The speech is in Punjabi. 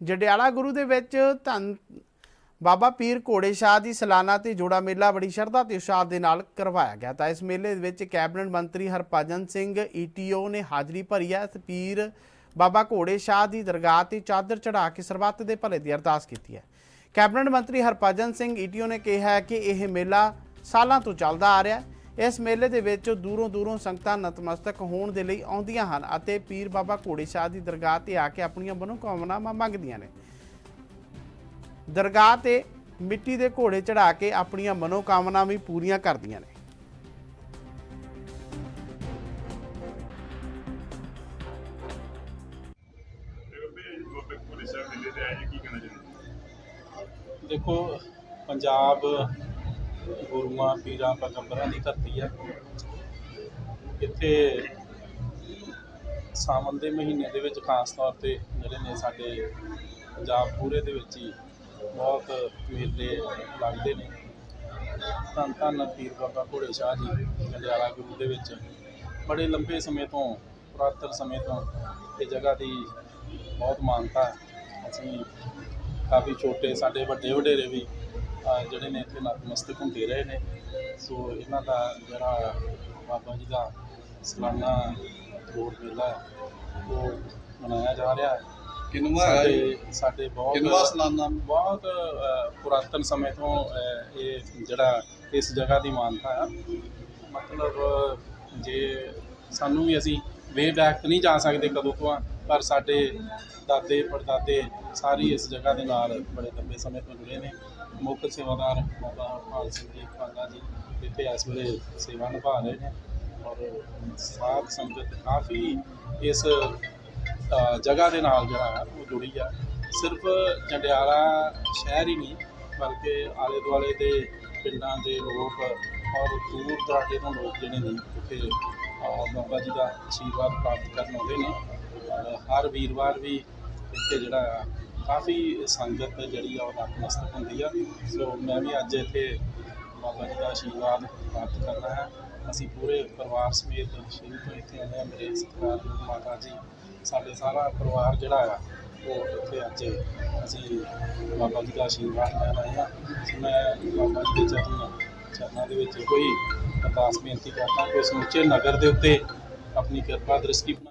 ਜਡਿਆਲਾ ਗੁਰੂ ਦੇ ਵਿੱਚ ਧੰਨ ਬਾਬਾ ਪੀਰ ਘੋੜੇ ਸ਼ਾਹ ਦੀ ਸਾਲਾਨਾ ਤੇ ਜੋੜਾ ਮੇਲਾ ਬੜੀ ਸ਼ਰਧਾ ਤੇ ਉਤਸ਼ਾਹ ਦੇ ਨਾਲ ਕਰਵਾਇਆ ਗਿਆ ਤਾਂ ਇਸ ਮੇਲੇ ਵਿੱਚ ਕੈਬਨਿਟ ਮੰਤਰੀ ਹਰਭਜਨ ਸਿੰਘ ਈਟੀਓ ਨੇ ਹਾਜ਼ਰੀ ਭਰੀ ਹੈ। ਤੇ ਪੀਰ ਬਾਬਾ ਘੋੜੇ ਸ਼ਾਹ ਦੀ ਦਰਗਾਹ ਤੇ ਚਾਦਰ ਚੜਾ ਕੇ ਸਰਬੱਤ ਦੇ ਭਲੇ ਦੀ ਅਰਦਾਸ ਕੀਤੀ ਹੈ। ਕੈਬਨਿਟ ਮੰਤਰੀ ਹਰਭਜਨ ਸਿੰਘ ਈਟੀਓ ਨੇ ਕਿਹਾ ਕਿ ਇਹ ਮੇਲਾ ਸਾਲਾਂ ਤੋਂ ਚੱਲਦਾ ਆ ਰਿਹਾ ਹੈ। ਇਸ ਮੇਲੇ ਦੇ ਵਿੱਚ ਦੂਰੋਂ ਦੂਰੋਂ ਸੰਗਤਾਂ ਨਤਮਸਤਕ ਹੋਣ ਦੇ ਲਈ ਆਉਂਦੀਆਂ ਹਨ ਅਤੇ ਪੀਰ ਬਾਬਾ ਘੋੜੇ ਸ਼ਾਹ ਦੀ ਦਰਗਾਹ ਤੇ ਆ ਕੇ ਆਪਣੀਆਂ ਮਨੋਕਾਮਨਾਵਾਂ ਮੰਗਦੀਆਂ ਨੇ। ਦਰਗਾਹ ਤੇ ਮਿੱਟੀ ਦੇ ਘੋੜੇ ਚੜਾ ਕੇ ਆਪਣੀਆਂ ਮਨੋਕਾਮਨਾਵਾਂ ਵੀ ਪੂਰੀਆਂ ਕਰਦੀਆਂ ਨੇ। ਦੇਖੋ, ਪੰਜਾਬ ਗੁਰੂਆਂ, ਪੀਰਾਂ, ਪੈਗੰਬਰਾਂ ਦੀ ਧਰਤੀ ਹੈ ਇੱਥੇ ਸਾਵਣ ਦੇ ਮਹੀਨੇ ਦੇ ਵਿੱਚ ਖਾਸ ਤੌਰ ਤੇ ਜਿਹੜੇ ਨੇ ਸਾਡੇ ਪੰਜਾਬ ਪੂਰੇ ਦੇ ਵਿੱਚ ਹੀ ਬਹੁਤ ਮੇਲੇ ਲੱਗਦੇ ਨੇ। ਧੰਨ ਧੰਨ ਪੀਰ ਬਾਬਾ ਘੋੜੇ ਸ਼ਾਹ ਜੀ, ਜੰਡਿਆਲਾ ਗੁਰੂ ਦੇ ਵਿੱਚ। ਬੜੇ ਲੰਬੇ ਸਮੇਂ ਤੋਂ, ਪੁਰਾਤਨ ਸਮੇਂ ਤੋਂ ਇਹ ਜਗ੍ਹਾ ਦੀ ਬਹੁਤ ਮਾਨਤਾ ਹੈ। ਅਸੀਂ ਕਾਫੀ ਛੋਟੇ, ਸਾਡੇ ਵੱਡੇ ਵਡੇਰੇ ਵੀ ਜਿਹੜੇ ਨੇ ਇੱਥੇ ਨਤਮਸਤਕ ਹੁੰਦੇ ਰਹੇ ਨੇ। ਸੋ ਇਹਨਾਂ ਦਾ ਜਿਹੜਾ ਬਾਬਾ ਜੀ ਦਾ ਸਾਲਾਨਾ ਜੋੜ ਮੇਲਾ ਉਹ ਮਨਾਇਆ ਜਾ ਰਿਹਾ ਹੈ। ਕਿੰਨਵਾਂ ਹੈ? ਸਾਡੇ ਸਾਡੇ ਬਹੁਤ ਕਿੰਨਵਾਂ ਸਾਲਾਨਾ? ਬਹੁਤ ਪੁਰਾਤਨ ਸਮੇਂ ਤੋਂ ਇਹ ਜਿਹੜਾ ਇਸ ਜਗ੍ਹਾ ਦੀ ਮਾਨਤਾ ਹੈ ਮਤਲਬ ਜੇ ਸਾਨੂੰ ਵੀ ਅਸੀਂ ਵੇ ਬੈਕ ਨਹੀਂ ਜਾ ਸਕਦੇ ਕਦੋਂ ਤੋਂ ਆ, ਪਰ ਸਾਡੇ ਦਾਦੇ, ਪੜਦਾਦੇ ਸਾਰੀ ਇਸ ਜਗ੍ਹਾ ਦੇ ਨਾਲ ਬੜੇ ਲੰਬੇ ਸਮੇਂ ਤੋਂ ਜੁੜੇ ਨੇ। ਮੁੱਖ ਸੇਵਾਦਾਰ ਬਾਬਾ ਹਰਪਾਲ ਸਿੰਘ ਜੀ ਖਾਂਦਾ ਜੀ ਇੱਥੇ ਇਸ ਵੇਲੇ ਸੇਵਾ ਨਿਭਾ ਰਹੇ ਨੇ ਔਰ ਸਾਧ ਸੰਗਤ ਕਾਫੀ ਇਸ ਜਗ੍ਹਾ ਦੇ ਨਾਲ ਜਿਹੜਾ ਹੈ ਉਹ ਜੁੜੀ ਆ। ਸਿਰਫ ਜੰਡਿਆਲਾ ਸ਼ਹਿਰ ਹੀ ਨਹੀਂ, ਬਲਕਿ ਆਲੇ ਦੁਆਲੇ ਦੇ ਪਿੰਡਾਂ ਦੇ ਲੋਕ ਔਰ ਦੂਰ ਦਰਾਡੇ ਤੋਂ ਲੋਕ ਜਿਹੜੇ ਨੇ ਇੱਥੇ ਬਾਬਾ ਜੀ ਦਾ ਆਸ਼ੀਰਵਾਦ ਪ੍ਰਾਪਤ ਕਰਨ ਆਉਂਦੇ ਨੇ। ਹਰ ਵੀਰਵਾਰ ਵੀ ਇੱਥੇ ਜਿਹੜਾ ਆ ਕਾਫੀ ਸੰਗਤ ਜਿਹੜੀ ਆ ਉਹ ਨਤਮਸਤਕ ਹੁੰਦੀ ਆ। ਸੋ ਮੈਂ ਵੀ ਅੱਜ ਇੱਥੇ ਬਾਬਾ ਜੀ ਦਾ ਆਸ਼ੀਰਵਾਦ ਪ੍ਰਾਪਤ ਕਰਨਾ ਹੈ। ਅਸੀਂ ਪੂਰੇ ਪਰਿਵਾਰ ਸਮੇਤ ਸ਼ੁਰੂ ਤੋਂ ਇੱਥੇ ਆਏ ਹਾਂ। ਮੇਰੇ ਸਤਿਕਾਰਯੋਗ ਮਾਤਾ ਜੀ, ਸਾਡੇ ਸਾਰਾ ਪਰਿਵਾਰ ਜਿਹੜਾ ਆ, ਉਹ ਇੱਥੇ ਅੱਜ ਅਸੀਂ ਬਾਬਾ ਜੀ ਦਾ ਆਸ਼ੀਰਵਾਦ ਲੈਣ ਆਏ ਹਾਂ। ਸੋ ਮੈਂ ਬਾਬਾ ਜੀ ਦੇ ਚਰਨ, ਚਰਨਾਂ ਦੇ ਵਿੱਚ ਕੋਈ ਅਰਦਾਸ ਬੇਨਤੀ ਕਰਦਾ ਕਿ ਸਮੁੱਚੇ ਨਗਰ ਦੇ ਉੱਤੇ ਆਪਣੀ ਕਿਰਪਾ ਦ੍ਰਿਸ਼ਟੀ ਬਣਾ